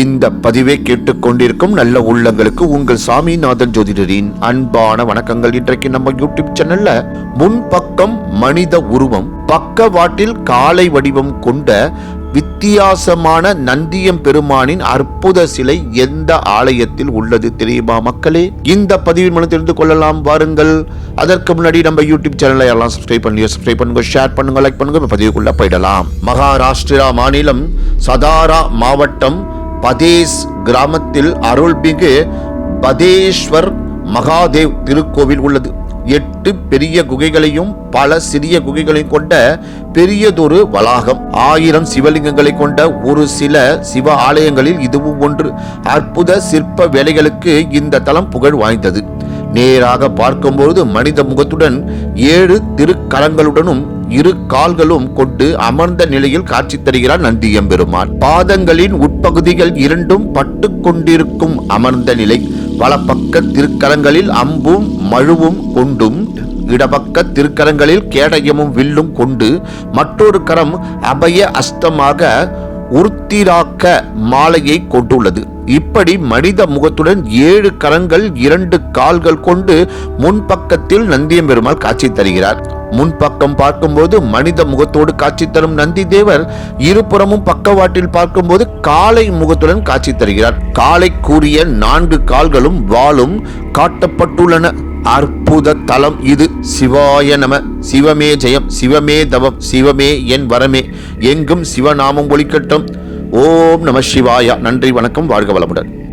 இந்த பதிவை கேட்டுக்கொண்டிருக்கும் நல்ல உள்ளங்களுக்கு உங்கள் சாமிநாதன் ஜோதிடரின் அன்பான வணக்கங்கள். இன்றைக்கு நம்ம யூடியூப் சேனல்ல முன்பக்கம் மனித உருவம் பக்கவாட்டில் காலை வடிவம் கொண்ட வித்தியாசமான நந்தியம் பெருமானின் அற்புத சிலை எந்த ஆலயத்தில் உள்ளது தெரியுமா மக்களே? இந்த பதிவின் மூலம் தெரிந்து கொள்ளலாம். வாருங்கள். அதற்கு முன்னாடி நம்ம யூடியூப் சேனலை எல்லாம் சப்ஸ்கிரைப் பண்ணி சப்ஸ்கிரைப் பண்ணுங்க ஷேர் பண்ணுங்க லைக் பண்ணுங்க பதிவுக்குள்ள போயிடலாம். மகாராஷ்டிரா மாநிலம் சதாரா மாவட்டம் பதேஸ் கிராமத்தில் அருள்மிகு பதேஸ்வர் மகாதேவ் திருக்கோவில் உள்ளது. எட்டு பெரிய குகைகளையும் பல சிறிய குகைகளையும் கொண்ட பெரியதொரு வளாகம். ஆயிரம் சிவலிங்கங்களை கொண்ட ஒரு சில சிவ ஆலயங்களில் இதுவும் ஒன்று. அற்புத சிற்ப வேலைகளுக்கு இந்த தலம் புகழ் வாய்ந்தது. நேராக பார்க்கும்போது மனித முகத்துடன் ஏழு திருக்கரங்களுடனும் இரு கால்களும் கொண்டு அமர்ந்த நிலையில் காட்சி தருகிறார் நந்தியம்பெருமான் பாதங்களின் உட்பகுதிகள் இரண்டும் பட்டு கொண்டிருக்கும் அமர்ந்த நிலை. வலப்பக்க திருக்கரங்களில் அம்பும் மழுவும் கொண்டும் இடப்பக்க திருக்கரங்களில் கேடயமும் வில்லும் கொண்டு மற்றொரு கரம் அபய அஸ்தமாக உருத்திராக்க மாலையை கொண்டுள்ளது. இப்படி மனித முகத்துடன் ஏழு கரங்கள் இரண்டு கால்கள் கொண்டு முன்பக்கத்தில் நந்தியம் பெருமாள் காட்சி தருகிறார். முன்பக்கம் பார்க்கும்போது மனித முகத்தோடு காட்சி தரும் நந்தி தேவர் இருபுறமும் பக்கவாட்டில் பார்க்கும்போது காலை முகத்துடன் காட்சி தருகிறார். காலை கூறிய நான்கு கால்களும் வாளும் காட்டப்பட்டுள்ளன. அற்புத தலம் இது. சிவாய நம. சிவமே ஜெயம். சிவமே தவம். சிவமே என் வரமே. எங்கும் சிவநாமம் ஒழிக்கட்டும் ஓம் நம சிவாயா. நன்றி வணக்கம். வாழ்க வளமுடன்.